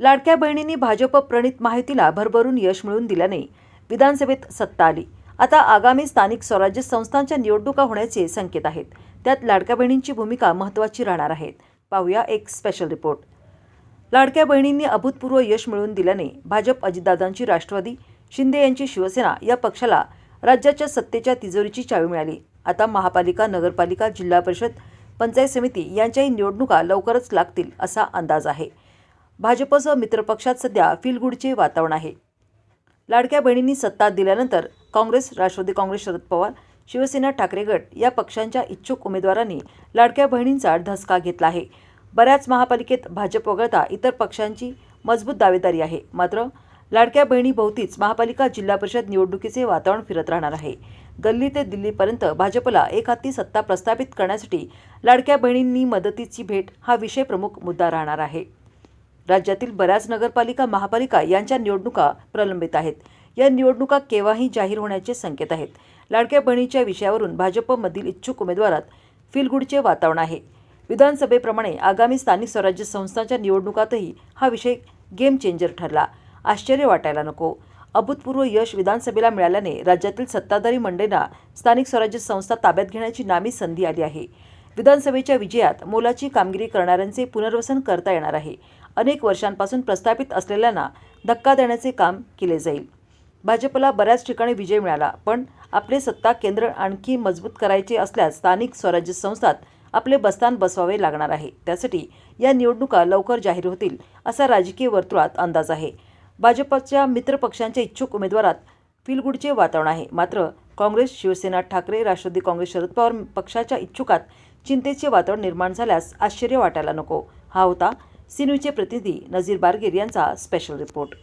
लाडक्या बहिणींनी भाजप प्रणित माहितीला भरभरून यश मिळवून दिल्याने विधानसभेत सत्ता आली. आता आगामी स्थानिक स्वराज्य संस्थांच्या निवडणुका होण्याचे संकेत आहेत. त्यात लाडक्या बहिणींची भूमिका महत्त्वाची राहणार आहे पाहूया एक स्पेशल रिपोर्ट लाडक्या बहिणींनी अभूतपूर्व यश मिळवून दिल्याने भाजप अजितदादांची राष्ट्रवादी शिंदे यांची शिवसेना या पक्षाला राज्याच्या सत्तेच्या तिजोरीची चावी मिळाली. आता महापालिका नगरपालिका जिल्हा परिषद पंचायत समिती यांच्याही निवडणुका लवकरच लागतील असा अंदाज आहे. भाजपसह मित्रपक्षात सध्या फिलगुडचे वातावरण आहे. लाडक्या बहिणींनी सत्ता दिल्यानंतर काँग्रेस राष्ट्रवादी काँग्रेस शरद पवार शिवसेना ठाकरे गट या पक्षांच्या इच्छुक उमेदवारांनी लाडक्या बहिणींचा धसका घेतला आहे. बऱ्याच महापालिकेत भाजप वगळता इतर पक्षांची मजबूत दावेदारी आहे. मात्र लाडक्या बहिणीभोवतीच महापालिका जिल्हा परिषद निवडणुकीचे वातावरण फिरत राहणार आहे. गल्ली ते दिल्लीपर्यंत भाजपला एक हाती सत्ता प्रस्थापित करण्यासाठी लाडक्या बहिणींनी मदतीची भेट हा विषय प्रमुख मुद्दा राहणार आहे. राज्यातील बऱ्याच नगरपालिका महापालिका यांच्या निवडणुका प्रलंबित आहेत. या निवडणुका केव्हाही जाहीर होण्याचे संकेत आहेत. लाडक्या बहिणीच्या विषयावरून भाजपमधील इच्छुक उमेदवारात फिलगुडचे वातावरण आहे. विधानसभेप्रमाणे आगामी स्थानिक स्वराज्य संस्थांच्या निवडणुकातही हा विषय गेम चेंजर ठरला. आश्चर्य वाटायला नको. अभूतपूर्व यश विधानसभेला मिळाल्याने राज्यातील सत्ताधारी मंडळींना स्थानिक स्वराज्य संस्था ताब्यात घेण्याची नामी संधी आली आहे. विधानसभेच्या विजयात मोलाची कामगिरी करणाऱ्यांचे पुनर्वसन करता येणार आहे. अनेक वर्षांपासून प्रस्थापित असलेल्यांना धक्का देण्याचे काम केले जाईल. भाजपला बऱ्याच ठिकाणी विजय मिळाला पण आपले सत्ता केंद्र आणखी मजबूत करायचे असल्यास स्थानिक स्वराज्य संस्थात आपले बस्तान बसवावे लागणार आहे. त्यासाठी या निवडणुका लवकर जाहीर होतील असा राजकीय वर्तुळात अंदाज आहे. भाजपच्या मित्रपक्षांच्या इच्छुक उमेदवारात फिलगुडचे वातावरण आहे. मात्र काँग्रेस शिवसेना ठाकरे राष्ट्रवादी काँग्रेस शरद पवार पक्षाच्या इच्छुकात चिंतेचे वातावरण निर्माण झाल्यास आश्चर्य वाटायला नको. हा होता सिन्यूचे प्रतिनिधी नजीर बारगीर यांचा स्पेशल रिपोर्ट